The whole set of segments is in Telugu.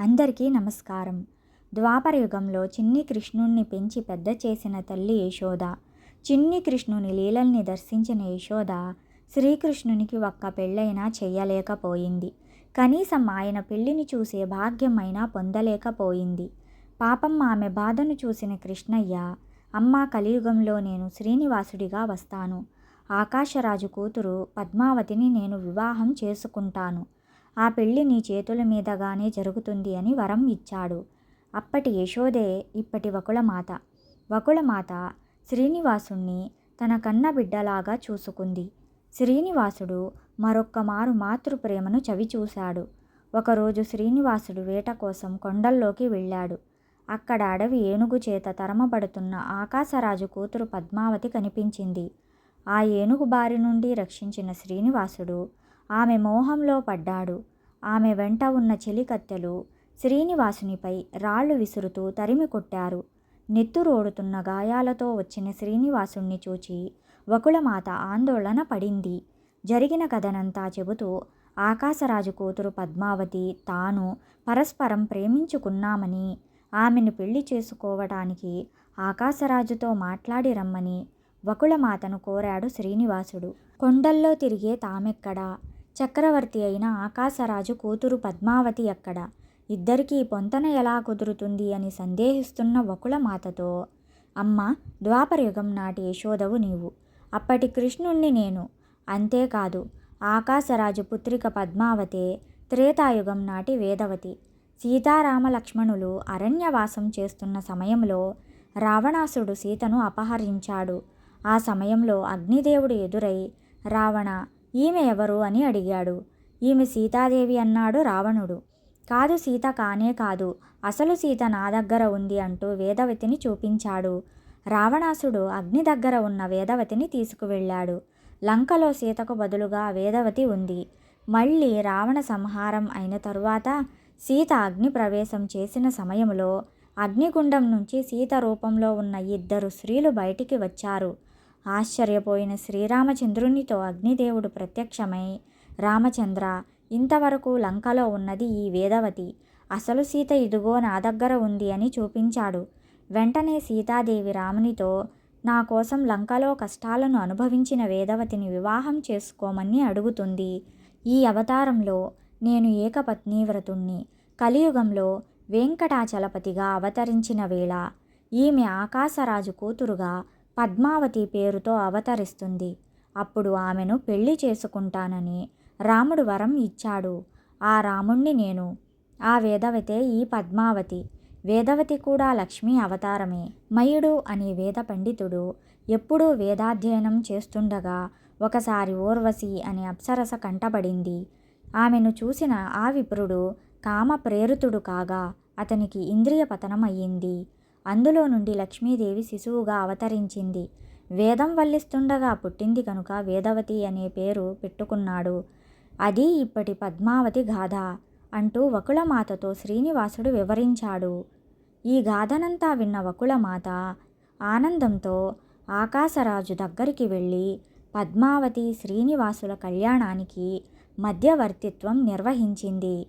అందరికీ నమస్కారం. ద్వాపర యుగంలో చిన్ని కృష్ణుణ్ణి పెంచి పెద్ద చేసిన తల్లి యశోద. చిన్ని కృష్ణుని లీలల్ని దర్శించిన యశోద శ్రీకృష్ణునికి ఒక్క పెళ్ళైనా చెయ్యలేకపోయింది. కనీసం ఆయన పెళ్ళిని చూసే భాగ్యమైనా పొందలేకపోయింది. పాపం ఆమె బాధను చూసిన కృష్ణయ్య అమ్మ కలియుగంలో నేను శ్రీనివాసుడిగా వస్తాను. ఆకాశరాజు కూతురు పద్మావతిని నేను వివాహం చేసుకుంటాను. ఆ పెళ్ళి నీ చేతుల మీదగానే జరుగుతుంది అని వరం ఇచ్చాడు. అప్పటి యశోదే ఇప్పటి వకుళమాత వకుళమాత శ్రీనివాసుణ్ణి తన కన్న బిడ్డలాగా చూసుకుంది. శ్రీనివాసుడు మరొక్క మారు మాతృప్రేమను చవిచూశాడు. ఒకరోజు శ్రీనివాసుడు వేట కోసం కొండల్లోకి వెళ్ళాడు. అక్కడ అడవి ఏనుగు చేత తరమబడుతున్న ఆకాశరాజు కూతురు పద్మావతి కనిపించింది. ఆ ఏనుగు బారి నుండి రక్షించిన శ్రీనివాసుడు ఆమె మోహంలో పడ్డాడు. ఆమె వెంట ఉన్న చెలికత్తెలు శ్రీనివాసునిపై రాళ్ళు విసురుతూ తరిమి కొట్టారు. నెత్తురోడుతున్న గాయాలతో వచ్చిన శ్రీనివాసుణ్ణి చూచి వకుళమాత ఆందోళన పడింది. జరిగిన కథనంతా చెబుతూ ఆకాశరాజు కూతురు పద్మావతి తాను పరస్పరం ప్రేమించుకున్నామని ఆమెను పెళ్ళి చేసుకోవటానికి ఆకాశరాజుతో మాట్లాడి రమ్మని వకుళమాతను కోరాడు శ్రీనివాసుడు. కొండల్లో తిరిగే తామెక్కడా? చక్రవర్తి అయిన ఆకాశరాజు కూతురు పద్మావతి ఎక్కడ? ఇద్దరికీ పొంతన ఎలా కుదురుతుంది అని సందేహిస్తున్న వకుళమాతతో అమ్మ ద్వాపరయుగం నాటి యశోదవు నీవు. అప్పటి కృష్ణుణ్ణి నేను. అంతేకాదు ఆకాశరాజు పుత్రిక పద్మావతే త్రేతాయుగం నాటి వేదవతి. సీతారామ లక్ష్మణులు అరణ్యవాసం చేస్తున్న సమయంలో రావణాసుడు సీతను అపహరించాడు. ఆ సమయంలో అగ్నిదేవుడు ఎదురై రావణ ఈమె ఎవరు అని అడిగాడు. ఈమె సీతాదేవి అన్నాడు రావణుడు. కాదు సీత కానే కాదు అసలు సీత నా దగ్గర ఉంది అంటూ వేదవతిని చూపించాడు. రావణాసుడు అగ్ని దగ్గర ఉన్న వేదవతిని తీసుకువెళ్ళాడు. లంకలో సీతకు బదులుగా వేదవతి ఉంది. మళ్ళీ రావణ సంహారం అయిన తరువాత సీత అగ్ని ప్రవేశం చేసిన సమయంలో అగ్నిగుండం నుంచి సీత రూపంలో ఉన్న ఇద్దరు స్త్రీలు బయటికి వచ్చారు. ఆశ్చర్యపోయిన శ్రీరామచంద్రునితో అగ్నిదేవుడు ప్రత్యక్షమై రామచంద్ర ఇంతవరకు లంకలో ఉన్నది ఈ వేదవతి. అసలు సీత ఇదిగో నా దగ్గర ఉంది అని చూపించాడు. వెంటనే సీతాదేవి రామునితో నా కోసం లంకలో కష్టాలను అనుభవించిన వేదవతిని వివాహం చేసుకోమని అడుగుతుంది. ఈ అవతారంలో నేను ఏకపత్నీవ్రతుణ్ణి కలియుగంలో వెంకటాచలపతిగా అవతరించిన వేళ ఈమె ఆకాశరాజు కూతురుగా పద్మావతి పేరుతో అవతరిస్తుంది. అప్పుడు ఆమెను పెళ్ళి చేసుకుంటానని రాముడు వరం ఇచ్చాడు. ఆ రాముణ్ణి నేను ఆ వేదవతే ఈ పద్మావతి. వేదవతి కూడా లక్ష్మీ అవతారమే. మయుడు అనే వేద పండితుడు ఎప్పుడూ వేదాధ్యయనం చేస్తుండగా ఒకసారి ఊర్వశి అనే అప్సరస కంటబడింది ఆమెను చూసిన ఆ విప్రుడు కామ ప్రేరితుడు కాగా అతనికి ఇంద్రియ పతనం అయ్యింది అందులో నుండి లక్ష్మీదేవి శిశువుగా అవతరించింది. వేదం వల్లిస్తుండగా పుట్టింది కనుక వేదవతి అనే పేరు పెట్టుకున్నాడు. అది ఇప్పటి పద్మావతి గాథ అంటూ వకుళమాతతో శ్రీనివాసుడు వివరించాడు. ఈ గాథనంతా విన్న వకుళమాత ఆనందంతో ఆకాశరాజు దగ్గరికి వెళ్ళి పద్మావతి శ్రీనివాసుల కళ్యాణానికి మధ్యవర్తిత్వం నిర్వహించింది.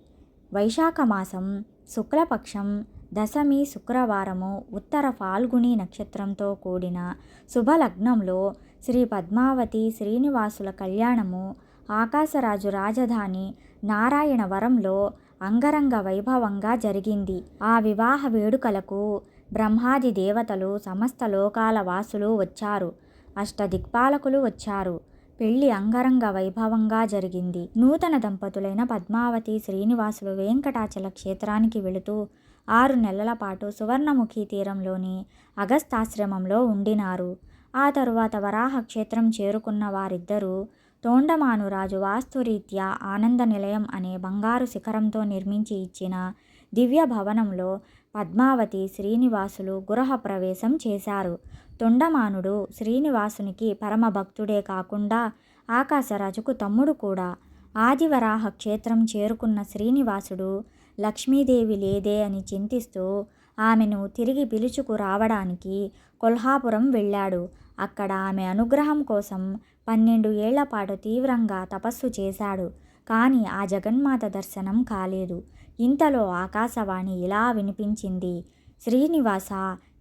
వైశాఖ మాసం శుక్లపక్షం దశమి శుక్రవారము ఉత్తర ఫాల్గుని నక్షత్రంతో కూడిన శుభలగ్నంలో శ్రీ పద్మావతి శ్రీనివాసుల కళ్యాణము ఆకాశరాజు రాజధాని నారాయణవరంలో అంగరంగ వైభవంగా జరిగింది. ఆ వివాహ వేడుకలకు బ్రహ్మాది దేవతలు సమస్త లోకాల వాసులు వచ్చారు. అష్టదిక్పాలకులు వచ్చారు. పెళ్ళి అంగరంగ వైభవంగా జరిగింది. నూతన దంపతులైన పద్మావతి శ్రీనివాసులు వెంకటాచల క్షేత్రానికి వెళుతూ ఆరు నెలల పాటు సువర్ణముఖి తీరంలోని అగస్తాశ్రమంలో ఉండినారు. ఆ తరువాత వరాహ క్షేత్రం చేరుకున్న వారిద్దరూ తోండమానురాజు వాస్తురీత్యా ఆనంద నిలయం అనే బంగారు శిఖరంతో నిర్మించి ఇచ్చిన దివ్య భవనంలో పద్మావతి శ్రీనివాసులు గృహ ప్రవేశం చేశారు. తొండమానుడు శ్రీనివాసునికి పరమ భక్తుడే కాకుండా ఆకాశరాజుకు తమ్ముడు కూడా. ఆదివరాహ క్షేత్రం చేరుకున్న శ్రీనివాసుడు లక్ష్మీదేవి లేదే అని చింతిస్తూ ఆమెను తిరిగి పిలుచుకు రావడానికి కొల్హాపురం వెళ్ళాడు. అక్కడ ఆమె అనుగ్రహం కోసం పన్నెండు ఏళ్ళ పాటు తీవ్రంగా తపస్సు చేశాడు. కానీ ఆ జగన్మాత దర్శనం కాలేదు. ఇంతలో ఆకాశవాణి ఇలా వినిపించింది. శ్రీనివాస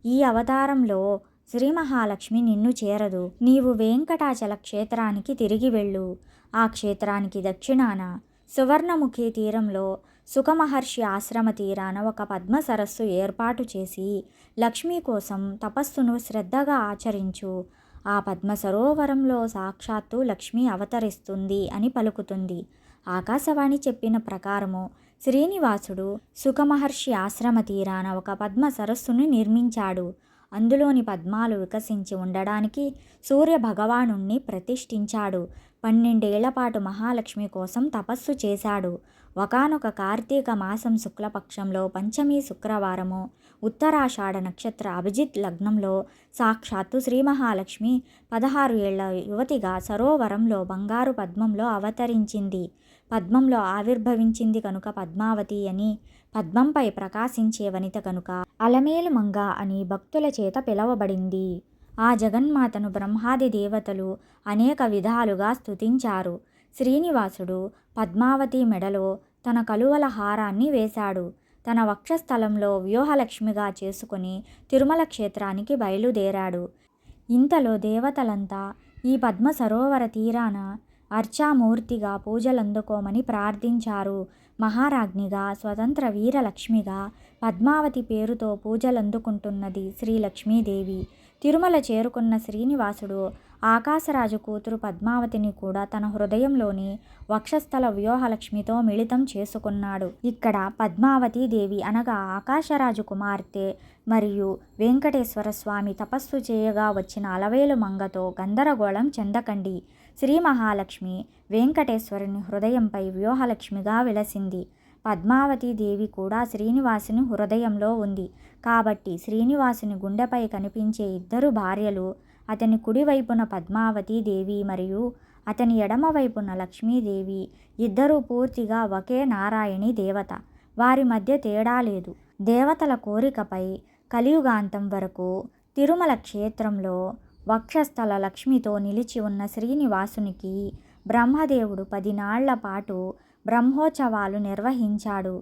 ఈ అవతారంలో శ్రీ మహాలక్ష్మి నిన్ను చేరదు. నీవు వెంకటాచల క్షేత్రానికి తిరిగి వెళ్ళు. ఆ క్షేత్రానికి దక్షిణాన సువర్ణముఖి తీరంలో సుఖమహర్షి ఆశ్రమ తీరాన ఒక పద్మ సరస్సు ఏర్పాటు చేసి లక్ష్మి కోసం తపస్సును శ్రద్ధగా ఆచరించు. ఆ పద్మ సరోవరంలో సాక్షాత్తు లక్ష్మి అవతరిస్తుంది అని పలుకుతుంది. ఆకాశవాణి చెప్పిన ప్రకారము శ్రీనివాసుడు సుఖమహర్షి ఆశ్రమ తీరాన ఒక పద్మ సరస్సును నిర్మించాడు. అందులోని పద్మాలు వికసించి ఉండడానికి సూర్య భగవానుణ్ణి ప్రతిష్ఠించాడు. పన్నెండేళ్ళ పాటు మహాలక్ష్మి కోసం తపస్సు చేశాడు. ఒకానొక కార్తీక మాసం శుక్లపక్షంలో పంచమి శుక్రవారము ఉత్తరాషాఢ నక్షత్ర అభిజిత్ లగ్నంలో సాక్షాత్తు శ్రీ మహాలక్ష్మి పదహారు ఏళ్ళ యువతిగా సరోవరంలో బంగారు పద్మంలో అవతరించింది. పద్మంలో ఆవిర్భవించింది కనుక పద్మావతి అని పద్మంపై ప్రకాశించే వనిత కనుక అలమేలు మంగ అని భక్తుల చేత పిలవబడింది. ఆ జగన్మాతను బ్రహ్మాది దేవతలు అనేక విధాలుగా స్తుతించారు. శ్రీనివాసుడు పద్మావతి మెడలో తన కలువల హారాన్ని వేశాడు. తన వక్షస్థలంలో వ్యూహలక్ష్మిగా చేసుకుని తిరుమల క్షేత్రానికి బయలుదేరాడు. ఇంతలో దేవతలంతా ఈ పద్మ సరోవర తీరాన అర్చామూర్తిగా పూజలందుకోమని ప్రార్థించారు. మహారాజ్ఞిగా స్వతంత్ర వీరలక్ష్మిగా పద్మావతి పేరుతో పూజలందుకుంటున్నది శ్రీ లక్ష్మీదేవి. తిరుమల చేరుకున్న శ్రీనివాసుడు ఆకాశరాజు కూతురు పద్మావతిని కూడా తన హృదయంలోని వక్షస్థల వ్యూహలక్ష్మితో మిళితం చేసుకున్నాడు. ఇక్కడ పద్మావతి దేవి అనగా ఆకాశరాజు కుమార్తె మరియు వెంకటేశ్వర స్వామి తపస్సు చేయగా వచ్చిన అలవేలు మంగతో గందరగోళం చెందకండి. శ్రీ మహాలక్ష్మి వెంకటేశ్వరుని హృదయంపై వ్యూహలక్ష్మిగా విలసింది. పద్మావతి దేవి కూడా శ్రీనివాసుని హృదయంలో ఉంది. కాబట్టి శ్రీనివాసుని గుండెపై కనిపించే ఇద్దరు భార్యలు అతని కుడివైపున పద్మావతి దేవి మరియు అతని ఎడమవైపున లక్ష్మీదేవి. ఇద్దరూ పూర్తిగా ఒకే నారాయణి దేవత. వారి మధ్య తేడా లేదు. దేవతల కోరికపై కలియుగాంతం వరకు తిరుమల క్షేత్రంలో వక్షస్థల లక్ష్మితో నిలిచి ఉన్న శ్రీనివాసునికి బ్రహ్మదేవుడు పదినాళ్ళ పాటు బ్రహ్మోత్సవాలు నిర్వహించాడు.